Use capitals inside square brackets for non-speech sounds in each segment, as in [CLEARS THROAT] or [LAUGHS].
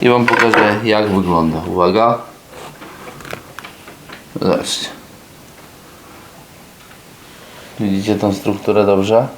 I wam pokażę jak wygląda. Uwaga. Zobaczcie. Widzicie tą strukturę dobrze?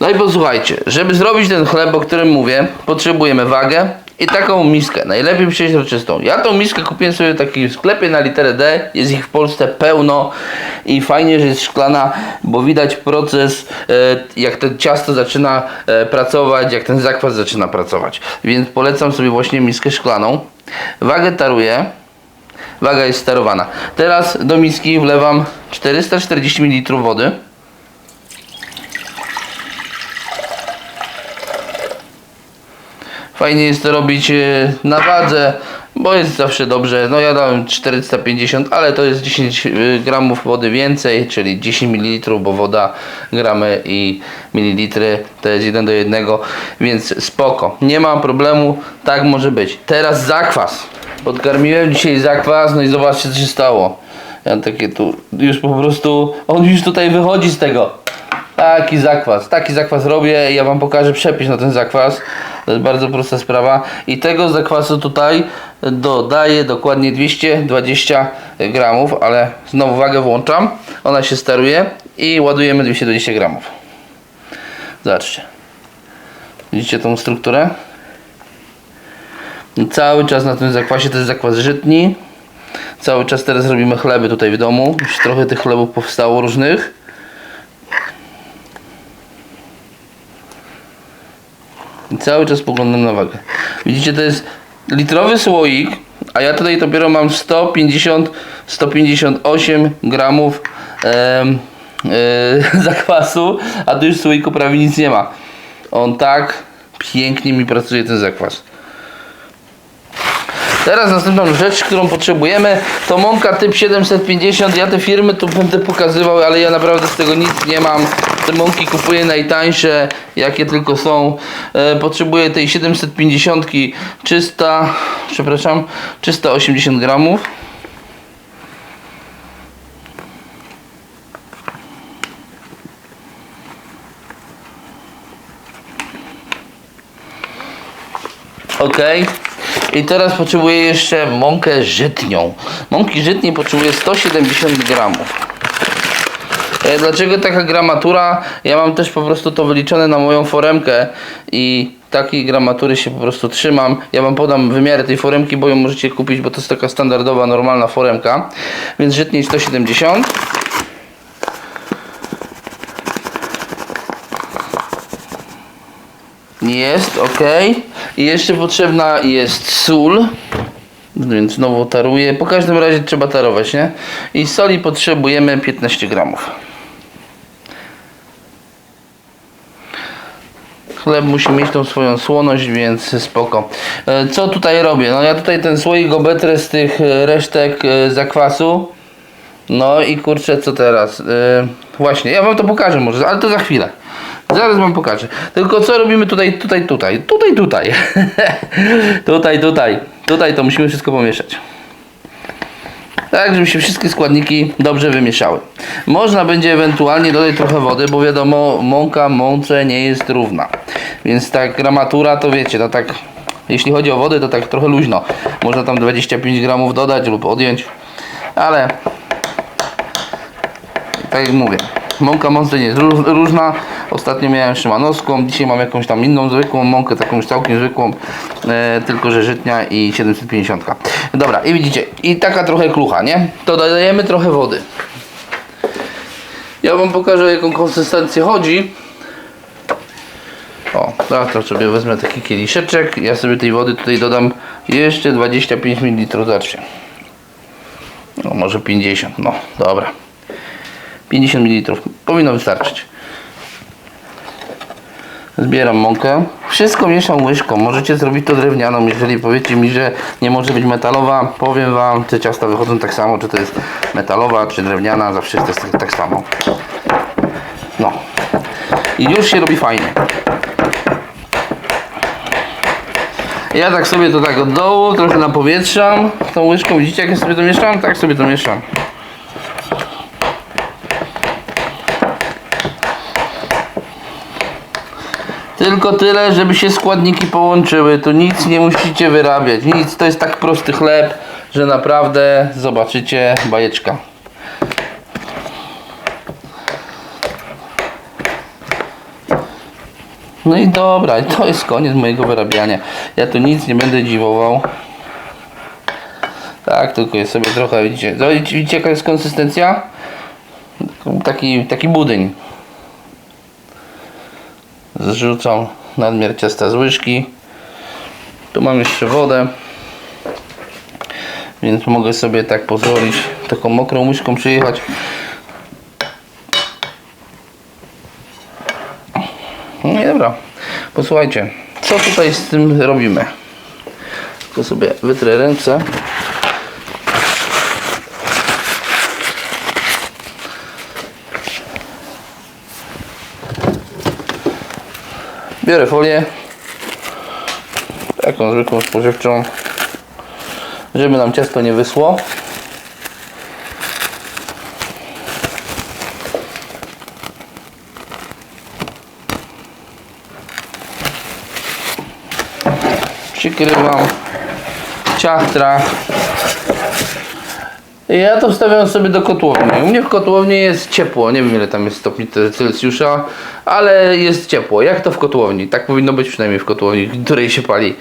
No i posłuchajcie, żeby zrobić ten chleb, o którym mówię, potrzebujemy wagę i taką miskę, najlepiej przeźroczystą. Ja tą miskę kupiłem sobie w takim sklepie na literę D, jest ich w Polsce pełno i fajnie, że jest szklana, bo widać proces, e, jak to ciasto zaczyna e, pracować, jak ten zakwas zaczyna pracować. Więc polecam sobie właśnie miskę szklaną. Wagę taruję. Waga jest sterowana. Teraz do miski wlewam 440 ml wody. Fajnie jest to robić e, na wadze, bo jest zawsze dobrze. No ja dałem 450, ale to jest 10 e, gramów wody więcej, czyli 10 ml, bo woda gramy i mililitry to jest 1 do 1, więc spoko. Nie ma problemu, tak może być. Teraz zakwas. Podkarmiłem dzisiaj zakwas, no i zobaczcie co się stało. Ja takie tu już po prostu, on już tutaj wychodzi z tego. Taki zakwas, taki zakwas robię. Ja wam pokażę przepis na ten zakwas. To jest bardzo prosta sprawa. I tego zakwasu tutaj dodaję dokładnie 220 gramów, ale znowu wagę włączam. Ona się steruje i ładujemy 220 gramów. Zobaczcie. Widzicie tą strukturę? Cały czas na tym zakwasie to jest zakwas żytni. Cały czas teraz robimy chleby tutaj w domu. Już trochę tych chlebów powstało różnych. I cały czas poglądam na wagę. Widzicie, to jest litrowy słoik, a ja tutaj dopiero mam 150, 158 gramów e, [LAUGHS] zakwasu, a tu już w słoiku prawie nic nie ma. On tak pięknie mi pracuje ten zakwas. Teraz następną rzecz, którą potrzebujemy to mąka typ 750. Ja te firmy tu będę pokazywał, ale ja naprawdę z tego nic nie mam. Te mąki kupuję najtańsze, jakie tylko są. E, potrzebuję tej 750 300, przepraszam, 380 gramów. Ok. I teraz potrzebuję jeszcze mąkę żytnią. Mąki żytniej potrzebuję 170 gramów. E, Dlaczego taka gramatura? Ja mam też po prostu to wyliczone na moją foremkę i takiej gramatury się po prostu trzymam. Ja wam podam wymiary tej foremki, bo ją możecie kupić, bo to jest taka standardowa, normalna foremka. Więc żytniej 170. Jest, ok. I jeszcze potrzebna jest sól. Więc znowu taruję. Po każdym razie trzeba tarować, nie? I soli potrzebujemy 15 gramów. Chleb musi mieć tą swoją słoność, więc spoko. E, Co tutaj robię? No ja tutaj ten słoik obetrę z tych e, resztek e, zakwasu. No i kurczę, co teraz? Właśnie, ja wam to pokażę może, ale to za chwilę. Zaraz wam pokażę. Tylko co robimy tutaj, tutaj, tutaj, tutaj, tutaj. [LAUGHS] tutaj, tutaj. Tutaj to musimy wszystko pomieszać. Tak, żeby się wszystkie składniki dobrze wymieszały. Można będzie ewentualnie dodać trochę wody, bo wiadomo, mąka mące nie jest równa. Więc ta gramatura to wiecie, to tak, jeśli chodzi o wodę, to tak trochę luźno. Można tam 25 gramów dodać lub odjąć, ale tak jak mówię, mąka mące nie jest ró- różna. Ostatnio miałem szymanowską, dzisiaj mam jakąś tam inną zwykłą mąkę, taką już całkiem zwykłą, e, tylko że żytnia i 750. Dobra, i widzicie, i taka trochę klucha, nie? To dodajemy trochę wody. Ja wam pokażę, o jaką konsystencję chodzi. O, teraz to sobie wezmę taki kieliszeczek. Ja sobie tej wody tutaj dodam jeszcze 25 ml. Zobaczcie. No, może 50, no dobra. 50 ml powinno wystarczyć. Zbieram mąkę. Wszystko mieszam łyżką. Możecie zrobić to drewnianą. Jeżeli powiecie mi, że nie może być metalowa, powiem wam, te ciasta wychodzą tak samo, czy to jest metalowa, czy drewniana, zawsze jest tak, tak samo. No. I już się robi fajnie. Ja tak sobie to tak od dołu, trochę napowietrzam tą łyżką. Widzicie jak ja sobie to mieszam? Tak sobie to mieszam. Tylko tyle, żeby się składniki połączyły. Tu nic nie musicie wyrabiać. Nic. To jest tak prosty chleb, że naprawdę zobaczycie bajeczka. No i dobra, to jest koniec mojego wyrabiania. Ja tu nic nie będę dziwował. Tak, tylko jest sobie trochę, widzicie, widzicie jaka jest konsystencja? Taki, taki budyń. Zrzucam nadmiar ciasta z łyżki. Tu mam jeszcze wodę. Więc mogę sobie tak pozwolić taką mokrą łyżką przyjechać. No i dobra. Posłuchajcie, co tutaj z tym robimy? Tylko sobie wytrę ręce. Biorę folię. Taką zwykłą spożywczą. Żeby nam ciasto nie wysło. Przykrywam ciachtra. Ja to wstawiam sobie do kotłowni. U mnie w kotłowni jest ciepło. Nie wiem ile tam jest stopni Celsjusza, ale jest ciepło. Jak to w kotłowni? Tak powinno być przynajmniej w kotłowni, w której się pali.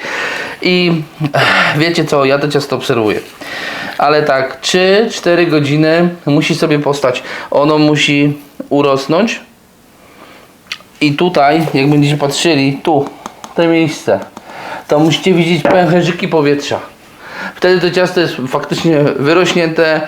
I wiecie co, ja to ciasto obserwuję. Ale tak, 3-4 godziny musi sobie postać. Ono musi urosnąć. I tutaj, jak będziecie patrzyli, tu, te miejsce, to musicie widzieć pęcherzyki powietrza. Wtedy to ciasto jest faktycznie wyrośnięte.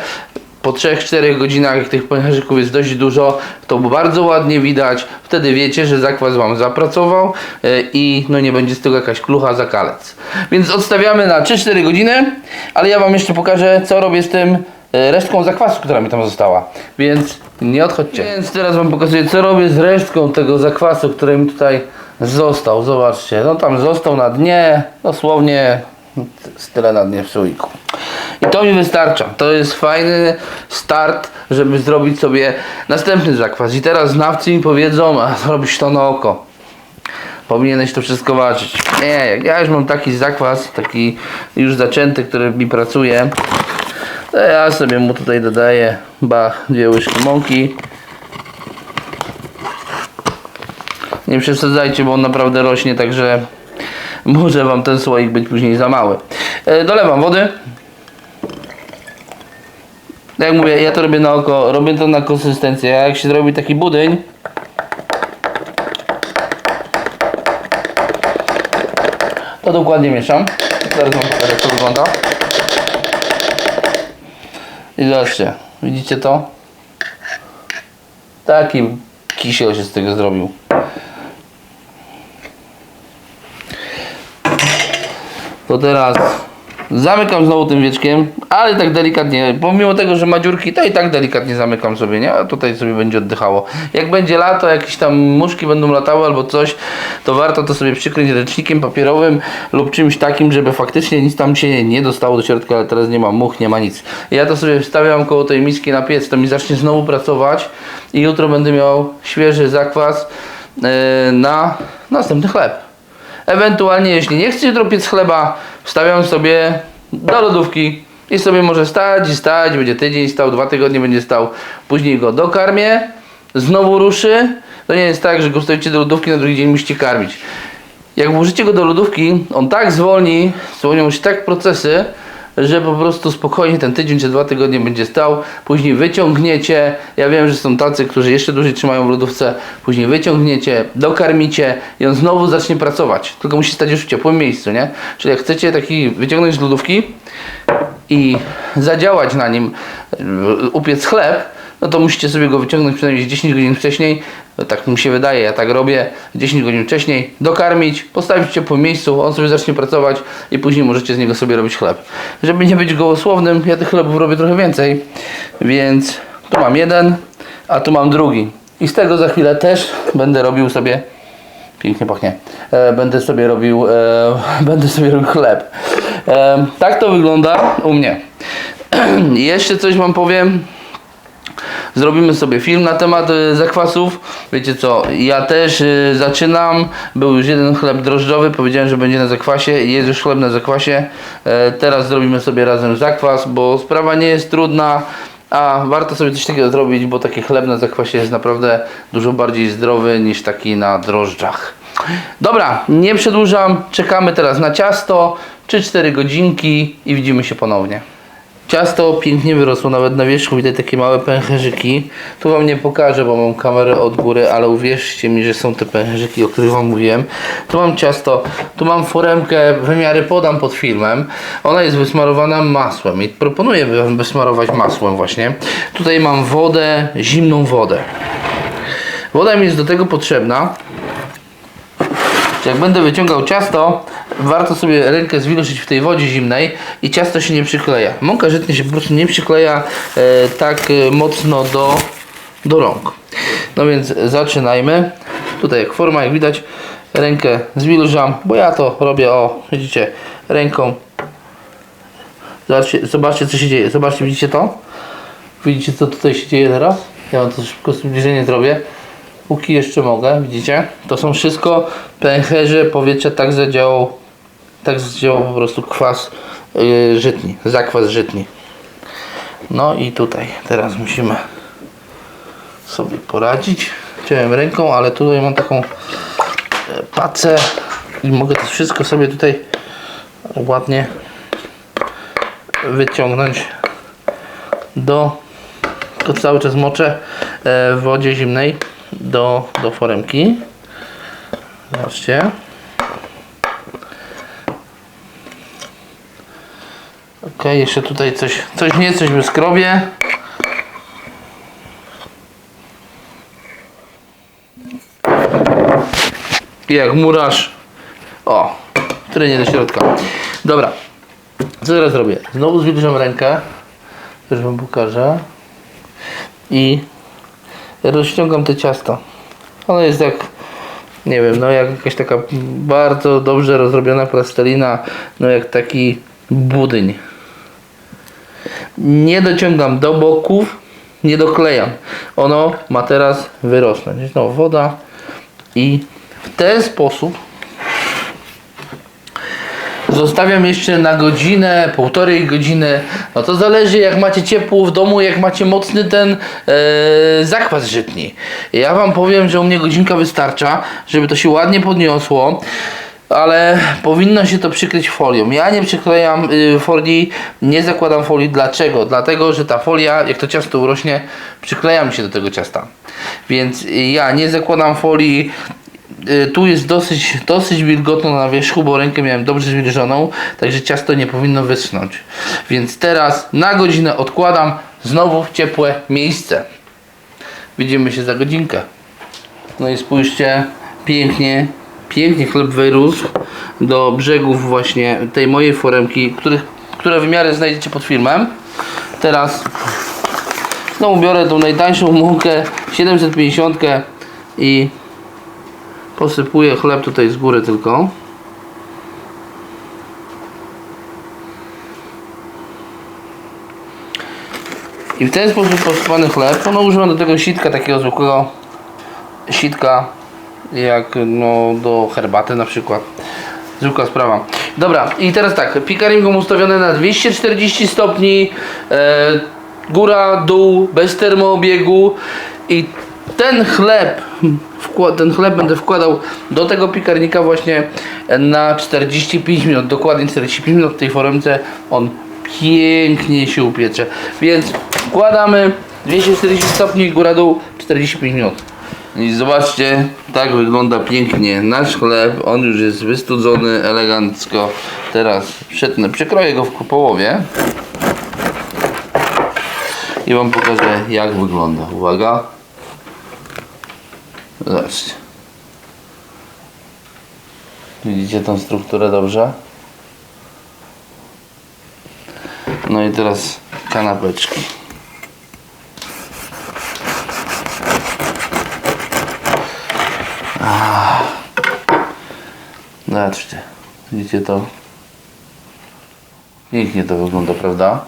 Po 3-4 godzinach, tych pęcherzyków jest dość dużo, to bardzo ładnie widać. Wtedy wiecie, że zakwas Wam zapracował e, i no nie będzie z tego jakaś klucha zakalec. Więc odstawiamy na 3-4 godziny, ale ja Wam jeszcze pokażę, co robię z tym e, resztką zakwasu, która mi tam została. Więc nie odchodźcie. Więc teraz Wam pokazuję, co robię z resztką tego zakwasu, który mi tutaj został. Zobaczcie, no tam został na dnie, dosłownie z tyle na dnie w słoiku. I to mi wystarcza. To jest fajny start, żeby zrobić sobie następny zakwas. I teraz znawcy mi powiedzą, a zrobisz to na oko. Powinieneś to wszystko ważyć. Nie, ja już mam taki zakwas, taki już zaczęty, który mi pracuje, to ja sobie mu tutaj dodaję, bach, dwie łyżki mąki. Nie przesadzajcie, bo on naprawdę rośnie, także może wam ten słoik być później za mały. E, dolewam wody. Jak mówię, ja to robię na oko, robię to na konsystencję. Jak się zrobi taki budyń, to dokładnie mieszam. Zaraz wam pokażę, jak to wygląda. I zobaczcie, widzicie to? Taki kisiel się z tego zrobił. To teraz zamykam znowu tym wieczkiem, ale tak delikatnie, pomimo tego, że ma dziurki, to i tak delikatnie zamykam sobie, nie? A tutaj sobie będzie oddychało. Jak będzie lato, jakieś tam muszki będą latały albo coś, to warto to sobie przykryć ręcznikiem papierowym lub czymś takim, żeby faktycznie nic tam się nie dostało do środka, ale teraz nie ma much, nie ma nic. Ja to sobie wstawiam koło tej miski na piec, to mi zacznie znowu pracować i jutro będę miał świeży zakwas yy, na następny chleb. Ewentualnie, jeśli nie jutro piec chleba, wstawiam sobie do lodówki i sobie może stać i stać, będzie tydzień stał, dwa tygodnie będzie stał, później go dokarmię, znowu ruszy. To nie jest tak, że go wstawicie do lodówki, na drugi dzień musicie karmić. Jak włożycie go do lodówki, on tak zwolni, zwolnią się tak procesy, że po prostu spokojnie ten tydzień czy dwa tygodnie będzie stał, później wyciągniecie, ja wiem, że są tacy, którzy jeszcze dłużej trzymają w lodówce, później wyciągniecie, dokarmicie i on znowu zacznie pracować, tylko musi stać już w ciepłym miejscu, nie? Czyli jak chcecie taki wyciągnąć z lodówki i zadziałać na nim, y, upiec chleb, no to musicie sobie go wyciągnąć przynajmniej 10 godzin wcześniej, no tak mi się wydaje, ja tak robię, 10 godzin wcześniej, dokarmić, postawić w ciepłym miejscu, on sobie zacznie pracować i później możecie z niego sobie robić chleb. Żeby nie być gołosłownym, ja tych chlebów robię trochę więcej, więc tu mam jeden, a tu mam drugi. I z tego za chwilę też będę robił sobie Pięknie pachnie. E, będę sobie robił, e, [LAUGHS] będę sobie robił chleb. E, tak to wygląda u mnie. [CLEARS THROAT] Jeszcze coś wam powiem. Zrobimy sobie film na temat y, zakwasów. Wiecie co, ja też y, zaczynam. Był już jeden chleb drożdżowy, powiedziałem, że będzie na zakwasie. Jest już chleb na zakwasie. E, teraz zrobimy sobie razem zakwas, bo sprawa nie jest trudna. A warto sobie coś takiego zrobić, bo taki chleb na zakwasie jest naprawdę dużo bardziej zdrowy niż taki na drożdżach. Dobra, nie przedłużam. Czekamy teraz na ciasto. 3-4 godzinki i widzimy się ponownie. Ciasto pięknie wyrosło, nawet na wierzchu widać takie małe pęcherzyki. Tu wam nie pokażę, bo mam kamerę od góry, ale uwierzcie mi, że są te pęcherzyki, o których wam mówiłem. Tu mam ciasto, tu mam foremkę, wymiary podam pod filmem. Ona jest wysmarowana masłem i proponuję wy- wysmarować masłem właśnie. Tutaj mam wodę, zimną wodę. Woda mi jest do tego potrzebna, jak będę wyciągał ciasto, warto sobie rękę zwilżyć w tej wodzie zimnej i ciasto się nie przykleja. Mąka żytnia się po prostu nie przykleja e, tak e, mocno do, do rąk. No więc zaczynajmy. Tutaj jak forma, jak widać, rękę zwilżam, bo ja to robię, o, widzicie, ręką. Zobaczcie, zobaczcie co się dzieje. Zobaczcie, widzicie to? Widzicie co tutaj się dzieje teraz? Ja to szybko zbliżenie zrobię. Póki jeszcze mogę, widzicie? To są wszystko pęcherze powietrza, tak zadziałał, tak zadziałał po prostu kwas yy, żytni, zakwas żytni. No i tutaj teraz musimy sobie poradzić. Chciałem ręką, ale tutaj mam taką e, pacę i mogę to wszystko sobie tutaj ładnie wyciągnąć do to cały czas moczę e, w wodzie zimnej do, do foremki. Zobaczcie. Ok, jeszcze tutaj coś, coś nie, coś wyskrobię. Jak murarz. O, trynie do środka. Dobra. Co teraz zrobię? Znowu zwilżam rękę. Też wam pokażę. I rozciągam te ciasto. Ono jest jak, nie wiem, no jak jakaś taka bardzo dobrze rozrobiona plastelina, no jak taki budyń. Nie dociągam do boków, nie doklejam. Ono ma teraz wyrosnąć. No, woda i w ten sposób Zostawiam jeszcze na godzinę, półtorej godziny. No to zależy jak macie ciepło w domu, jak macie mocny ten e, zakwas żytni. Ja wam powiem, że u mnie godzinka wystarcza, żeby to się ładnie podniosło. Ale powinno się to przykryć folią. Ja nie przyklejam y, folii, nie zakładam folii. Dlaczego? Dlatego, że ta folia, jak to ciasto urośnie, przykleja mi się do tego ciasta. Więc ja nie zakładam folii, Y, tu jest dosyć, dosyć wilgotno na wierzchu, bo rękę miałem dobrze zwilżoną, także ciasto nie powinno wyschnąć. Więc teraz na godzinę odkładam znowu w ciepłe miejsce. Widzimy się za godzinkę. No i spójrzcie, pięknie, pięknie chleb wyrósł do brzegów właśnie tej mojej foremki, których, które wymiary znajdziecie pod filmem. Teraz znowu biorę tą najtańszą mąkę 750 i Posypuję chleb tutaj z góry tylko. I w ten sposób posypany chleb, no używam do tego sitka takiego zwykłego sitka jak no do herbaty na przykład. Zwykła sprawa. Dobra, i teraz tak, piekarnik ustawiony na 240 stopni, e, góra, dół, bez termoobiegu i ten chleb, ten chleb będę wkładał do tego piekarnika właśnie na 45 minut, dokładnie 45 minut w tej foremce on pięknie się upiecze. Więc wkładamy 240 stopni, góra, dół, 45 minut. I zobaczcie, tak wygląda pięknie nasz chleb. On już jest wystudzony elegancko. Teraz przetnę, przekroję go w połowie i Wam pokażę jak wygląda. Uwaga. Zobaczcie. Widzicie tą strukturę dobrze? No i teraz kanapeczki. Zobaczcie. Widzicie to? Pięknie to wygląda, prawda?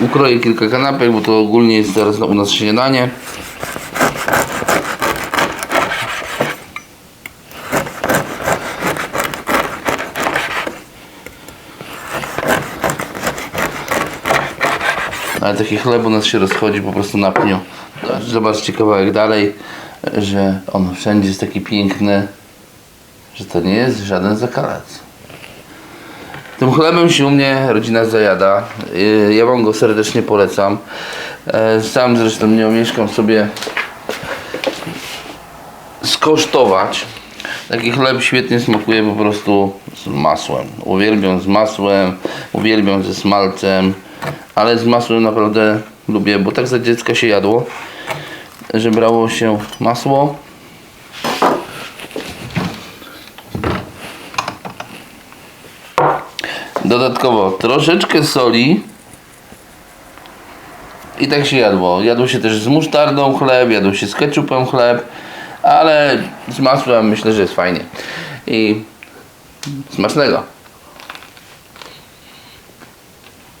Ukroję kilka kanapek, bo to ogólnie jest teraz u nas śniadanie. Ale taki chleb u nas się rozchodzi po prostu na pniu. Zobaczcie kawałek dalej, że on wszędzie jest taki piękny, że to nie jest żaden zakalec. Tym chlebem się u mnie rodzina zajada. Yy, Ja wam go serdecznie polecam. E, Sam zresztą nie omieszkam sobie skosztować. Taki chleb świetnie smakuje po prostu z masłem. Uwielbiam z masłem, uwielbiam ze smalcem, ale z masłem naprawdę lubię, bo tak za dziecka się jadło, że brało się masło. Dodatkowo troszeczkę soli i tak się jadło. Jadło się też z musztardą chleb, jadło się z ketchupem chleb, ale z masłem myślę, że jest fajnie. I smacznego.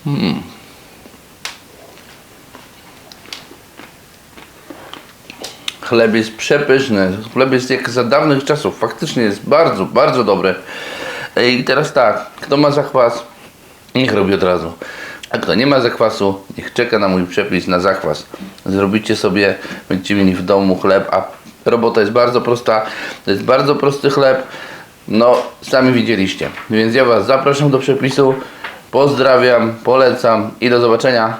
Mm. Chleb jest przepyszny. Chleb jest jak za dawnych czasów. Faktycznie jest bardzo, bardzo dobry. I teraz tak, kto ma zakwas, niech robi od razu. A kto nie ma zakwasu, niech czeka na mój przepis na zakwas. Zrobicie sobie, będziecie mieli w domu chleb, a robota jest bardzo prosta. To jest bardzo prosty chleb. No, sami widzieliście. Więc ja Was zapraszam do przepisu. Pozdrawiam, polecam i do zobaczenia.